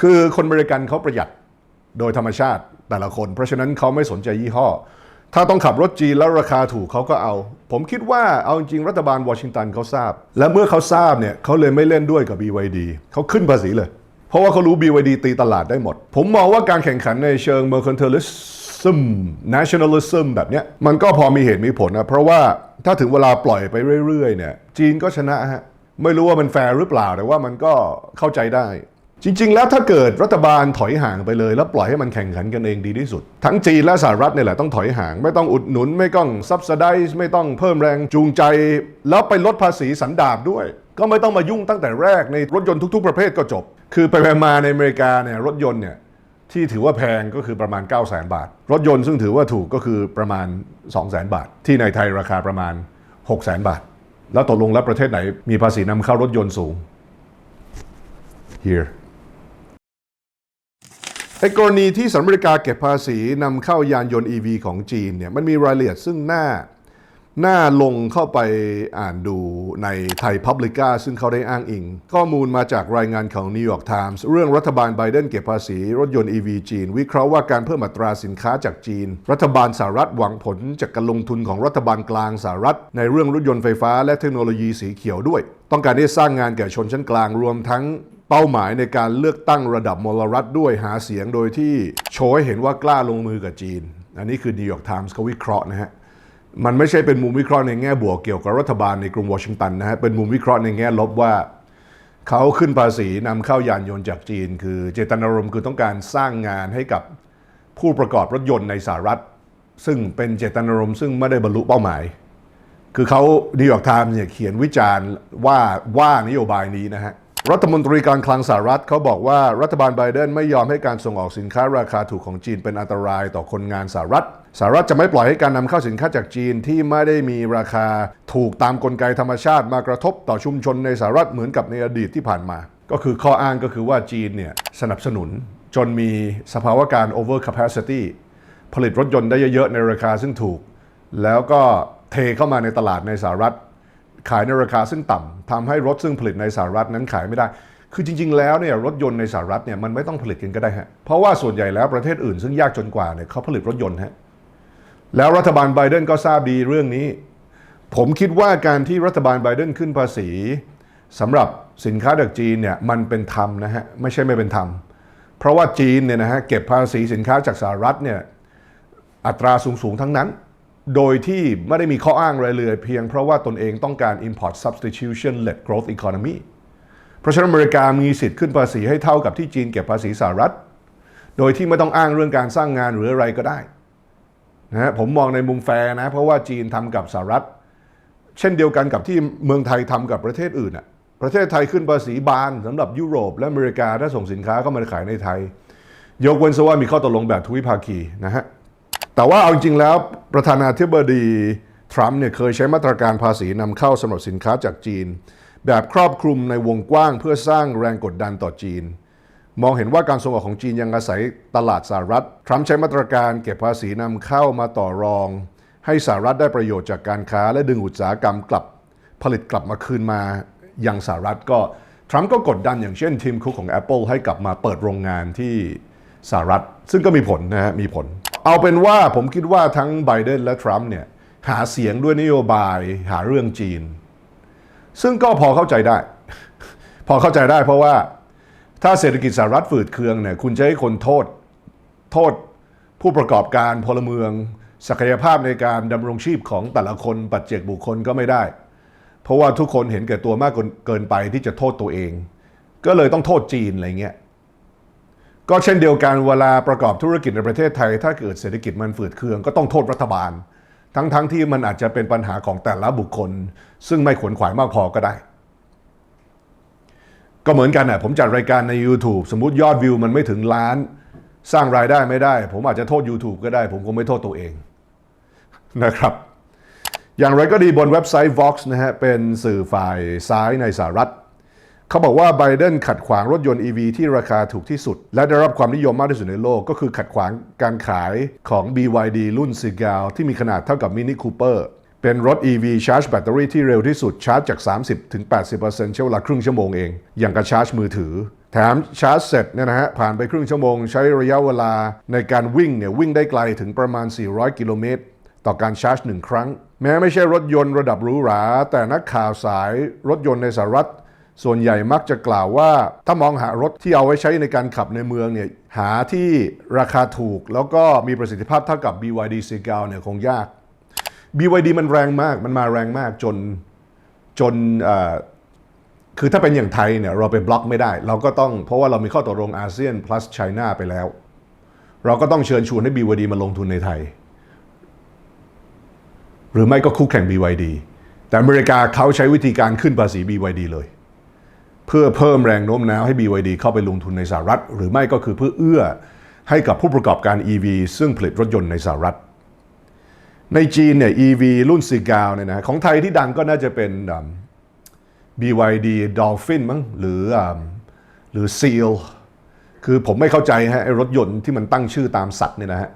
คือคนอเมริกันเขาประหยัดโดยธรรมชาติแต่ละคน เพราะฉะนั้นเขาไม่สนใจยี่ห้อ ถ้าต้องขับรถจีนแล้วราคาถูกเขาก็เอา ผมคิดว่าเอาจริงรัฐบาลวอชิงตันเขาทราบ และเมื่อเขาทราบเนี่ยเขาเลยไม่เล่นด้วยกับ BYD เขาขึ้นภาษีเลย เพราะว่าเขารู้ BYD ตีตลาดได้หมด ผมมองว่าการแข่งขันในเชิง mercantilism nationalism แบบเนี้ยมันก็พอมีเหตุมีผลนะเพราะว่าถ้าถึงเวลาปล่อยไปเรื่อยๆเนี่ยจีนก็ชนะฮะไม่รู้ว่ามันแฟร์หรือเปล่าแต่ว่ามันก็เข้าใจได้ จริง ๆ แล้วถ้าเกิดรัฐบาลถอยห่างไปเลย แล้วปล่อยให้มันแข่งขันกันเองดีที่สุด ทั้งจีนและสหรัฐเนี่ยแหละต้องถอยห่าง ไม่ต้องอุดหนุน ไม่ต้อง subsidize ไม่ต้องเพิ่มแรงจูงใจ แล้วไปลดภาษีสันดาบด้วย ก็ไม่ต้องมายุ่งตั้งแต่แรกในรถยนต์ทุก ๆ ประเภทก็จบ คือไปมาในอเมริกาเนี่ยรถยนต์เนี่ยที่ถือว่าแพงก็คือประมาณ 9 0 0 0 0 0 บาท รถยนต์ซึ่งถือว่าถูกก็คือประมาณ 2 0 0 0 0 0 บาท ที่ในไทยราคาประมาณ 6 0 0 0 0 0บาท แล้วตกลงแล้วประเทศไหนมีภาษีนำเข้ารถยนต์สูง here ไอ้กรณีที่สหรัฐอเมริกาเก็บภาษีนำเข้ายานยนต์ EV ของจีนเนี่ยมันมีรายละเอียดซึ่งน่าน่าลงเข้าไปอ่านดูในไทย Publica ซึ่งเขาได้อ้างอิง ข้อมูลมาจากรายงานของ New York Times เรื่องรัฐบาลไบเดนเก็บภาษีรถยนต์ EV จีน วิเคราะห์ว่าการเพิ่มอัตราสินค้าจากจีน รัฐบาลสหรัฐหวังผลจากการลงทุนของรัฐบาลกลางสหรัฐ ในเรื่องรถยนต์ไฟฟ้าและเทคโนโลยีสีเขียวด้วย ต้องการที่สร้างงานแก่ชนชั้นกลางรวมทั้ง เป้าหมายในการเลือกตั้งระดับมลรัฐด้วยหาเสียงโดยที่โชว์ให้เห็นว่ากล้าลงมือกับจีน อันนี้คือ New York Times เขาวิเคราะห์นะฮะมันไม่ใช่เป็นมุมวิเคราะห์ในแง่บวกเกี่ยวกับรัฐบาลในกรุงวอชิงตันนะฮะเป็นมุมวิเคราะห์ในแง่ลบว่าเขาขึ้นภาษีนำเข้ายานยนต์จากจีน คือเจตนารมณ์คือต้องการสร้างงานให้กับผู้ประกอบรถยนต์ในสหรัฐ ซึ่งเป็นเจตนารมณ์ซึ่งไม่ได้บรรลุเป้าหมาย คือเขานิวยอร์กไทม์เนี่ยเขียนวิจารณ์ว่าว่านโยบายนี้นะฮะ รัฐมนตรีการคลังสหรัฐเขาบอกว่ารัฐบาลไบเดนไม่ยอมให้การส่งออกสินค้าราคาถูกของจีนเป็นอันตรายต่อคนงานสหรัฐสหรัฐจะไม่ปล่อยให้การนำเข้าสินค้าจากจีนที่ไม่ได้มีราคาถูกตามกลไกธรรมชาติมากระทบต่อชุมชนในสหรัฐเหมือนกับในอดีตที่ผ่านมา ก็คือข้ออ้างก็คือว่าจีนเนี่ยสนับสนุน จนมีสภาวะการ over capacity ผลิตรถยนต์ได้เยอะๆในราคาซึ่งถูก แล้วก็เทเข้ามาในตลาดในสหรัฐ ขายในราคาซึ่งต่ำทำให้รถซึ่งผลิตในสหรัฐนั้นขายไม่ได้ คือจริง ๆ แล้วเนี่ยรถยนต์ในสหรัฐเนี่ยมันไม่ต้องผลิตกันก็ได้ฮะเพราะว่าส่วนใหญ่แล้วประเทศอื่นซึ่งยากจนกว่าเนี่ยเขาผลิตรถยนต์ฮะแล้วรัฐบาลไบเดนก็ทราบดีเรื่องนี้ ผมคิดว่าการที่รัฐบาลไบเดนขึ้นภาษีสำหรับสินค้าจากจีนเนี่ยมันเป็นธรรมนะฮะไม่ใช่ไม่เป็นธรรม เพราะว่าจีนเนี่ยนะฮะเก็บภาษีสินค้าจากสหรัฐเนี่ยอัตราสูงๆทั้งนั้น โดยที่ไม่ได้มีข้ออ้างอะไรเลยเพียงเพราะว่าตนเองต้องการ import substitution led growth economy เพราะฉะนั้นอเมริกามีสิทธิ์ขึ้นภาษีให้เท่ากับที่จีนเก็บภาษีสหรัฐ โดยที่ไม่ต้องอ้างเรื่องการสร้างงานหรืออะไรก็ได้นะผมมองในมุมแฟร์นะ เพราะว่าจีนทำกับสหรัฐ เช่นเดียวกันกับที่เมืองไทยทำกับประเทศอื่นอะประเทศไทยขึ้นภาษีบานสำหรับยุโรป และอเมริกาถ้าส่งสินค้าเข้ามาขายในไทย ยกเว้นซะว่ามีข้อตกลงแบบทวิภาคีนะฮะ แต่ว่าเอาจริงแล้วประธานาธิบดีทรัมป์เนี่ยเคยใช้มาตรการภาษีนำเข้าสำหรับสินค้าจากจีน แบบครอบคลุมในวงกว้างเพื่อสร้างแรงกดดันต่อจีน มองเห็นว่าการส่งออกของจีนยังอาศัยตลาดสหรัฐ ทรัมป์ใช้มาตรการเก็บภาษีนำเข้ามาต่อรอง ให้สหรัฐได้ประโยชน์จากการค้า และดึงอุตสาหกรรมกลับ ผลิตกลับมาคืนมายังสหรัฐก็ทรัมป์ก็กดดันอย่างเช่นทีมคุกของ Apple ให้กลับมาเปิดโรงงานที่สหรัฐ ซึ่งก็มีผลนะฮะมีผล เอาเป็นว่าผมคิดว่าทั้งไบเดนและทรัมป์เนี่ยหาเสียงด้วยนโยบายหาเรื่องจีน ซึ่งก็พอเข้าใจได้ พอเข้าใจได้เพราะว่าถ้าเศรษฐกิจสหรัฐฝืดเคืองเนี่ยคุณจะให้คนโทษโทษผู้ประกอบการพลเมือง ศักยภาพในการดำรงชีพของแต่ละคนปัจเจกบุคคลก็ไม่ได้ เพราะว่าทุกคนเห็นแก่ตัวมากเกินไปที่จะโทษตัวเอง ก็เลยต้องโทษจีนอะไรเงี้ย ก็เช่นเดียวกันเวลาประกอบธุรกิจในประเทศไทย ถ้าเกิดเศรษฐกิจมันฝืดเคืองก็ต้องโทษรัฐบาล ทั้งๆทที่มันอาจจะเป็นปัญหาของแต่ละบุคคล ซึ่งไม่ขวนขวายมากพอก็ได้ ก็เหมือนกันนะผมจัดรายการใน YouTube สมมติยอดวิวมันไม่ถึงล้าน สร้างรายได้ไม่ได้ ผมอาจจะโทษ YouTube ก็ได้ ผมคงไม่โทษตัวเองนะครับ อย่างไรก็ดีบนเว็บไซต์ Vox นะฮะเป็นสื่อฝ่ายซ้ายในสหรัฐ เขาบอกว่าไบเดนขัดขวางรถยนต์ EV ที่ราคาถูกที่สุด และได้รับความนิยมมากที่สุดในโลก ก็คือขัดขวางการขายของ BYD รุ่น s i g a l ที่มีขนาดเท่ากับ Mini Cooper เป็นรถ EV ชาร์จแบตเตอรี่ที่เร็วที่สุดชาร์จจาก 30ถึง80ใช้เวลาครึ่งชั่วโมงเอง อย่างกับชาร์จมือถือ แถมชาร์จเสร็จเนี่ยนะฮะผ่านไปครึ่งชั่วโมง ใช้ระยะเวลาในการวิ่งเนี่ยวิ่งได้ไกลถึงประมาณ 400 กิโลเมตรต่อการชาร์จหนึ่งครั้ง แม้ไม่ใช่รถยนต์ระดับหรูหรา แต่นักข่าวสายรถยนต์ในสหรัฐ ส่วนใหญ่มักจะกล่าวว่าถ้ามองหารถที่เอาไว้ใช้ในการขับในเมืองเนี่ยหาที่ราคาถูก แล้วก็มีประสิทธิภาพเท่ากับ BYD Seagull เนี่ยคงยาก BYD มันแรงมากมันมาแรงมากจนจนคือถ้าเป็นอย่างไทยเนี่ยเราไปบล็อกไม่ได้ เราก็ต้องเพราะว่าเรามีข้อตกลงอาเซียน plus China ไปแล้ว เราก็ต้องเชิญชวนให้ BYD มาลงทุนในไทย หรือไม่ก็คู่แข่ง BYD แต่อเมริกาเขาใช้วิธีการขึ้นภาษี BYD เลย เพื่อเพิ่มแรงโน้มน้าวให้ BYD เข้าไปลงทุนในสหรัฐ หรือไม่ก็คือเพื่อเอื้อให้กับผู้ประกอบการ EV ซึ่งผลิตรถยนต์ในสหรัฐ ในจีนเนี่ย EV รุ่นซีกาวเนี่ยนะของไทยที่ดังก็น่าจะเป็น BYD Dolphin มั้งหรือหรือ Seal คือผมไม่เข้าใจฮะไอ้รถยนต์ที่มันตั้งชื่อตามสัตว์เนี่ยนะฮะ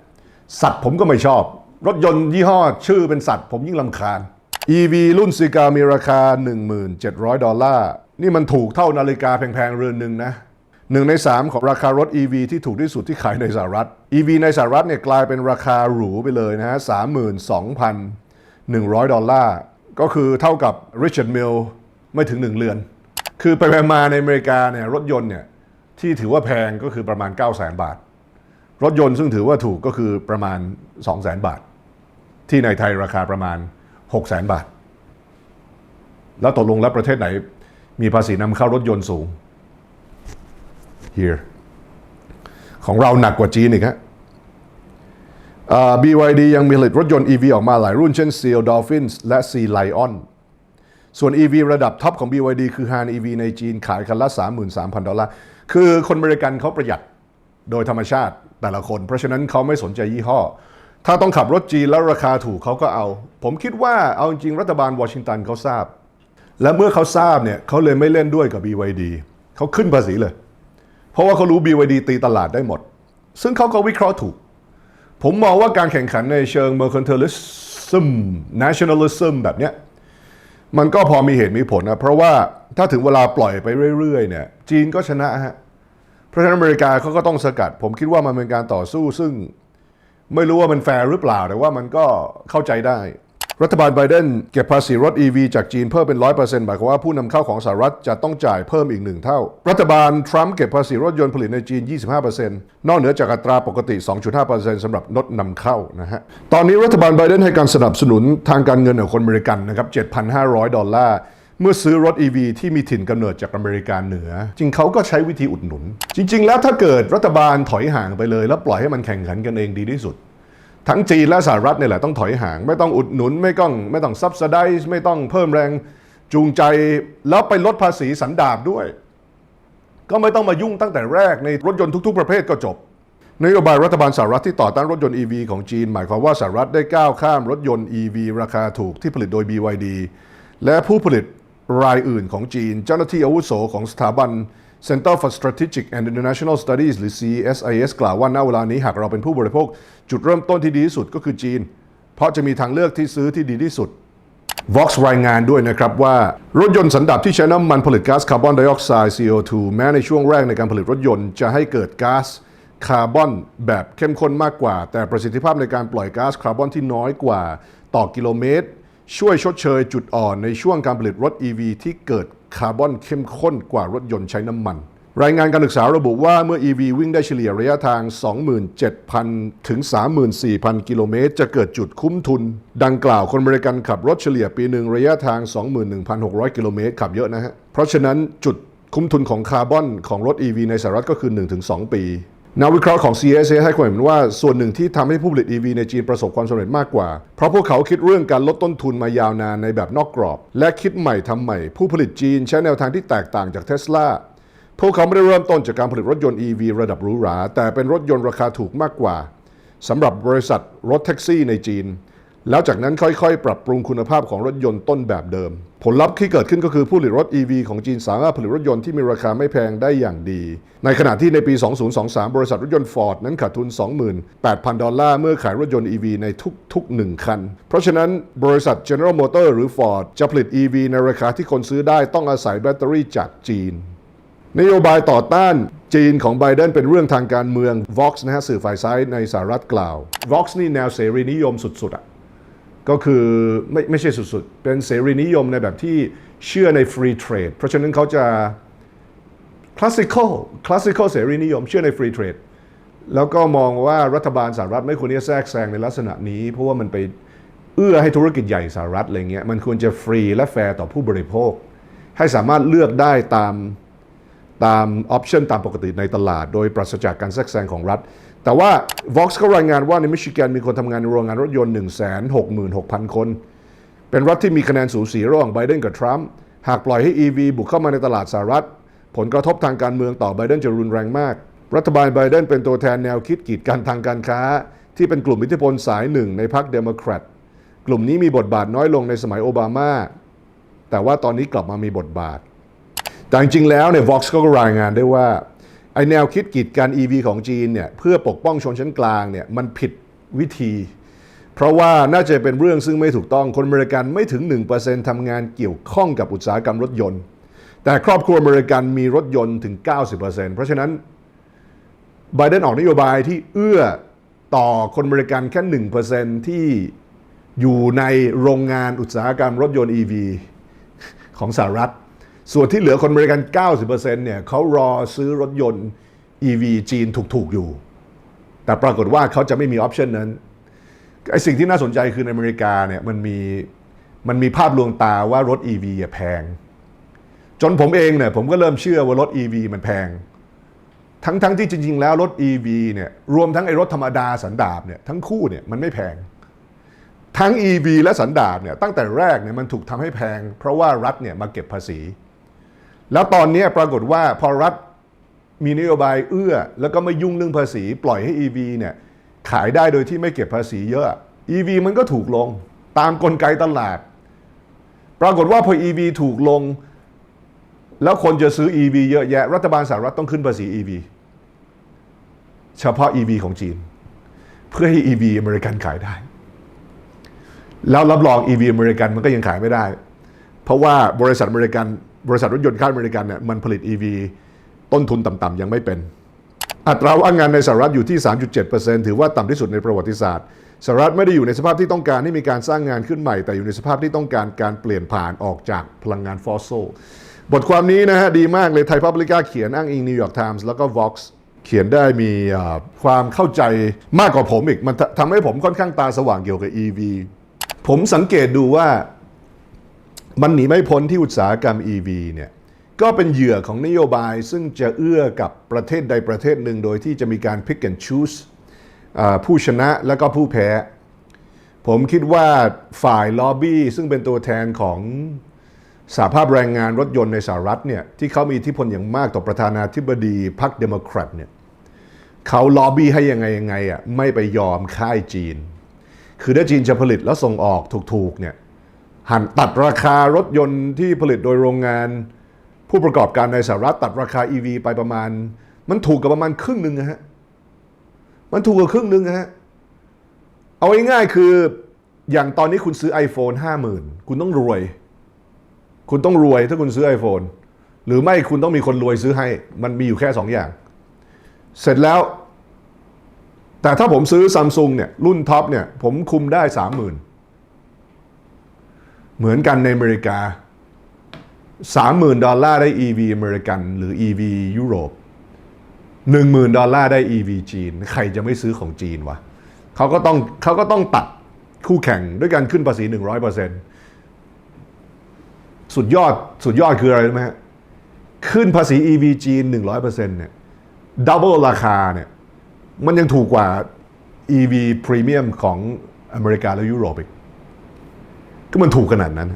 สัตว์ผมก็ไม่ชอบ รถยนต์ยี่ห้อชื่อเป็นสัตว์ ผมยิ่งลำคาญ EV รุ่นซีกามีราคา 1,700 ดอลลาร์ นี่มันถูกเท่านาฬิกาแพงๆเรือนหนึ่งนะหนึ่งใน 3 ของราคารถ EV ที่ถูกที่สุดที่ขายในสหรัฐ EV ในสหรัฐเนี่ยกลายเป็นราคาหรูไปเลยนะฮะ32,100 ดอลลาร์ ก็คือเท่ากับ Richard Mill ไม่ถึง 1 เรือน คือไปๆมาในอเมริกาเนี่ยรถยนต์เนี่ยที่ถือว่าแพงก็คือประมาณ 9 0 0 0 0 0 บาท รถยนต์ซึ่งถือว่าถูกก็คือประมาณ 2 0 0 0 0 0 บาท ที่ในไทยราคาประมาณ 6 0 0 0 0 0 บาท แล้วตกลงแล้วประเทศไหน มีภาษีนำเข้ารถยนต์สูง here ของเราหนักกว่าจีนอีกฮะ BYD ยังมีผลิตรถยนต์ EV ออกมาหลายรุ่นเช่น Seal Dolphin และ Sea Lion ส่วน EV ระดับท็อปของ BYD คือ Han EV ในจีนขายคันละ 33,000 ดอลลาร์ คือคนอเมริกันเขาประหยัดโดยธรรมชาติแต่ละคน เพราะฉะนั้นเขาไม่สนใจยี่ห้อ ถ้าต้องขับรถจีนแล้วราคาถูกเขาก็เอา ผมคิดว่าเอาจริงรัฐบาลวอชิงตันเขาทราบ และเมื่อเขาทราบเนี่ยเขาเลยไม่เล่นด้วยกับ BYD เขาขึ้นภาษีเลย เพราะว่าเขารู้ BYD ตีตลาดได้หมด ซึ่งเขาก็วิเคราะห์ถูก ผมมองว่าการแข่งขันในเชิง mercantilism nationalism แบบเนี้ยมันก็พอมีเหตุมีผลนะเพราะว่าถ้าถึงเวลาปล่อยไปเรื่อยๆเนี่ยจีนก็ชนะฮะเพราะฉะนั้นอเมริกาเขาก็ต้องสกัด ผมคิดว่ามันเป็นการต่อสู้ซึ่งไม่รู้ว่ามันแฟร์หรือเปล่าแต่ว่ามันก็เข้าใจได้ รัฐบาลไบเดนเก็บภาษีรถ EV จากจีนเพิ่มเป็น 100%หมายความว่าผู้นำเข้าของสหรัฐจะต้องจ่ายเพิ่มอีกหนึ่งเท่า รัฐบาลทรัมป์เก็บภาษีรถยนต์ผลิตในจีน 25%นอกเหนือจากอัตราปกติ 2.5%สำหรับรถนำเข้านะฮะ ตอนนี้รัฐบาลไบเดนให้การสนับสนุนทางการเงินของคนอเมริกันนะครับ 7,500 ดอลลาร์เมื่อซื้อรถ EV ที่มีถิ่นกำเนิดจากอเมริกาเหนือ จริงเขาก็ใช้วิธีอุดหนุน จริง ๆ แล้วถ้าเกิดรัฐบาลถอยห่างไปเลย แล้วปล่อยให้มันแข่งขันกันเองดีที่สุด ทั้งจีนและสหรัฐเนี่ยแหละต้องถอยห่าง ไม่ต้องอุดหนุนไม่ต้องไม่ต้องซับซิไดซ์ไม่ต้องเพิ่มแรงจูงใจแล้วไปลดภาษีสันดาบด้วย ก็ไม่ต้องมายุ่งตั้งแต่แรกในรถยนต์ทุก ๆ ประเภทก็จบนโยบายรัฐบาลสหรัฐที่ต่อต้านรถยนต์ EV ของจีน หมายความว่าสหรัฐได้ก้าวข้ามรถยนต์ EV ราคาถูกที่ผลิตโดย BYD และผู้ผลิตรายอื่นของจีน เจ้าหน้าที่อาวุโสของสถาบัน Center for Strategic and International Studies หรือ CSIS กล่าวว่าณเวลานี้หากเราเป็นผู้บริโภค จุดเริ่มต้นที่ดีที่สุดก็คือจีน เพราะจะมีทางเลือกที่ซื้อที่ดีที่สุด Vox รายงานด้วยนะครับว่า รถยนต์สันดาปที่ใช้น้ำมันผลิตก๊าซคาร์บอนไดออกไซด์ CO2 แม้ในช่วงแรกในการผลิตรถยนต์จะให้เกิดก๊าซคาร์บอนแบบเข้มข้นมากกว่า แต่ประสิทธิภาพในการปล่อยก๊าซคาร์บอนที่น้อยกว่า ต่อกิโลเมตร ช่วยชดเชยจุดอ่อนในช่วงการผลิตรถ EV ที่เกิดคาร์บอนเข้มข้นกว่ารถยนต์ใช้น้ำมัน รายงานการศึกษาระบุว่าเมื่อ EV วิ่งได้เฉลี่ยระยะทาง 27,000 ถึง 34,000 กิโลเมตร จะเกิดจุดคุ้มทุน ดังกล่าวคนบริการขับรถเฉลี่ยปีหนึ่งระยะทาง 21,600 กิโลเมตรขับเยอะนะฮะ เพราะฉะนั้นจุดคุ้มทุนของคาร์บอนของรถ EV ในสหรัฐก็คือ 1-2 ปี นักวิเคราะห์ของ CSA ให้ความเห็นว่าส่วนหนึ่งที่ทำให้ผู้ผลิต EV ในจีนประสบความสำเร็จมากกว่า เพราะพวกเขาคิดเรื่องการลดต้นทุนมายาวนานในแบบนอกกรอบ และคิดใหม่ทำใหม่ ผู้ผลิตจีนใช้แนวทางที่แตกต่างจากเทสลาพวกเขาไม่ได้เริ่มต้นจากการผลิตรถยนต์ EV ระดับหรูหรา แต่เป็นรถยนต์ราคาถูกมากกว่าสำหรับบริษัทรถแท็กซี่ในจีน แล้วจากนั้นค่อยๆ ปรับปรุงคุณภาพของรถยนต์ต้นแบบเดิม ผลลัพธ์ที่เกิดขึ้นก็คือผู้ผลิตรถ EV ของจีนสามารถผลิตรถยนต์ที่มีราคาไม่แพงได้อย่างดี ในขณะที่ในปี 2023 บริษัทรถยนต์ Ford นั้นขาดทุน 28,000 ดอลลาร์เมื่อขายรถยนต์ EV ในทุกๆ 1 คัน เพราะฉะนั้นบริษัท General Motor หรือ Ford จะผลิต EV ในราคาที่คนซื้อได้ต้องอาศัยแบตเตอรี่จากจีนนโยบายต่อต้านจีนของไบเดนเป็นเรื่องทางการเมือง Vox นะฮะสื่อฝ่ายซ้ายในสหรัฐกล่าว Vox นี่แนวเสรีนิยมสุดๆอะ ก็คือไม่ไม่ใช่สุดๆ เป็นเสรีนิยมในแบบที่เชื่อในฟรีเทรด เพราะฉะนั้นเขาจะคลาสสิคอลคลาสสิคอลเสรีนิยม เชื่อในฟรีเทรด แล้วก็มองว่ารัฐบาลสหรัฐไม่ควรที่จะแทรกแซงในลักษณะนี้ เพราะว่ามันไปเอื้อให้ธุรกิจใหญ่สหรัฐอะไรเงี้ยมันควรจะฟรีและแฟร์ต่อผู้บริโภค ให้สามารถเลือกได้ตามตามออปชันตามปกติในตลาด โดยปราศจากการแทรกแซงของรัฐ แต่ว่า Vox ก็รายงานว่าในมิชิแกนมีคนทำงานในโรงงานรถยนต์ 166,000 คน เป็นรัฐที่มีคะแนนสูสีระหว่างไบเดนกับทรัมป์หากปล่อยให้ EV บุกเข้ามาในตลาดสหรัฐ ผลกระทบทางการเมืองต่อไบเดนจะรุนแรงมาก รัฐบาลไบเดนเป็นตัวแทนแนวคิดกีดกันทางการค้า ที่เป็นกลุ่มอิทธิพลสายหนึ่งในพรรคเดโมแครตกลุ่มนี้มีบทบาทน้อยลงในสมัยโอบามา แต่ว่าตอนนี้กลับมามีบทบาท แต่จริงๆแล้วเนี่ย Vox ก็รายงานได้ว่า ไอแนวคิดกีดกัน EV ของจีนเนี่ยเพื่อปกป้องชนชั้นกลางเนี่ยมันผิดวิธี เพราะว่าน่าจะเป็นเรื่องซึ่งไม่ถูกต้องคนอเมริกันไม่ถึง 1%ทำงานเกี่ยวข้องกับอุตสาหกรรมรถยนต์ แต่ครอบครัวอเมริกันมีรถยนต์ถึง 90%เพราะฉะนั้นไบเดนออกนโยบายที่เอื้อต่อคนอเมริกันแค่ 1%ที่อยู่ในโรงงานอุตสาหกรรมรถยนต์ EV ของสหรัฐ ส่วนที่เหลือคนอเมริกัน90%เนี่ยเขารอซื้อรถยนต์ EV จีนถูกๆอยู่ แต่ปรากฏว่าเขาจะไม่มีออปชันนั้นไอสิ่งที่น่าสนใจคือในอเมริกาเนี่ยมันมีมันมีภาพลวงตาว่ารถ EV แพง จนผมเองเนี่ยผมก็เริ่มเชื่อว่ารถ EV มันแพง ทั้งทั้งที่จริง ๆ แล้วรถ EV เนี่ยรวมทั้งไอรถธรรมดาสันดาปเนี่ยทั้งคู่เนี่ยมันไม่แพง ทั้ง EV และสันดาปเนี่ยตั้งแต่แรกเนี่ยมันถูกทำให้แพง เพราะว่ารัฐเนี่ยมาเก็บภาษี แล้วตอนนี้ปรากฏว่าพอรัฐมีนโยบายเอื้อ แล้วก็ไม่ยุ่งเรื่องภาษีปล่อยให้ EV เนี่ยขายได้โดยที่ไม่เก็บภาษีเยอะ EV มันก็ถูกลงตามกลไกตลาด ปรากฏว่าพอ EV ถูกลง แล้วคนจะซื้อ EV เยอะแยะ รัฐบาลสหรัฐต้องขึ้นภาษี EV เฉพาะ EV ของจีน เพื่อให้ EV อเมริกันขายได้ แล้วรับรอง EV อเมริกันมันก็ยังขายไม่ได้ เพราะว่าบริษัทอเมริกัน บริษัทรถยนต์ค่ายอเมริกันเนี่ยมันผลิต EV ต้นทุนต่ำๆยังไม่เป็น อัตราว่างงานในสหรัฐอยู่ที่ 3.7%ถือว่าต่ำที่สุดในประวัติศาสตร์สหรัฐไม่ได้อยู่ในสภาพที่ต้องการให้มีการสร้างงานขึ้นใหม่ แต่อยู่ในสภาพที่ต้องการการเปลี่ยนผ่านออกจากพลังงานฟอสซิลบทความนี้นะฮะดีมากเลยไทยพับลิก้าเขียนอ้างอิงนิวยอร์กไทมส์แล้วก็ Vox เขียนได้มีความเข้าใจมากกว่าผมอีก มันททำให้ผมค่อนข้างตาสว่างเกี่ยวกับ EV ผมสังเกตดูว่า มันหนีไม่พ้นที่อุตสาหกรรม EV เนี่ยก็เป็นเหยื่อของนโยบายซึ่งจะเอื้อกับประเทศใดประเทศหนึ่งโดยที่จะมีการ pick and choose ผู้ชนะและก็ผู้แพ้ ผมคิดว่าฝ่ายล็อบบี้ซึ่งเป็นตัวแทนของสหภาพแรงงานรถยนต์ในสหรัฐเนี่ยที่เขามีอิทธิพลอย่างมากต่อประธานาธิบดีพรรคเดโมแครตเนี่ยเขาล็อบบี้ให้ยังไงยังไงอะไม่ไปยอมค่ายจีน คือถ้าจีนจะผลิตแล้วส่งออกถูกๆเนี่ย หันตัดราคารถยนต์ที่ผลิตโดยโรงงาน ผู้ประกอบการในสหรัฐตัดราคา EV ไปประมาณ มันถูกกับประมาณครึ่งหนึ่งนะฮะมันถูกกว่าครึ่งหนึ่งนะฮะเอาง่ายๆคืออย่างตอนนี้คุณซื้อ iPhone 50,000 คุณต้องรวย คุณต้องรวยถ้าคุณซื้อ iPhone หรือไม่คุณต้องมีคนรวยซื้อให้ มันมีอยู่แค่สองอย่าง เสร็จแล้ว แต่ถ้าผมซื้อซัมซุงเนี่ยรุ่นท็อปเนี่ยผมคุมได้ 30,000 เหมือนกันในอเมริกา 30,000 ดอลลาร์ได้ EV อเมริกัน หรือ EV ยุโรป 10,000 ดอลลาร์ได้ EV จีน ใครจะไม่ซื้อของจีนวะเขาก็ต้องเขาก็ต้องตัดคู่แข่งด้วยการขึ้นภาษี 100%สุดยอดสุดยอดคืออะไรรู้ไหมฮะขึ้นภาษี EV จีน 100%เนี่ยดับเบิลราคาเนี่ยมันยังถูกกว่า EV พรีเมียมของอเมริกาและยุโรปอีก ก็มันถูกขนาดนั้น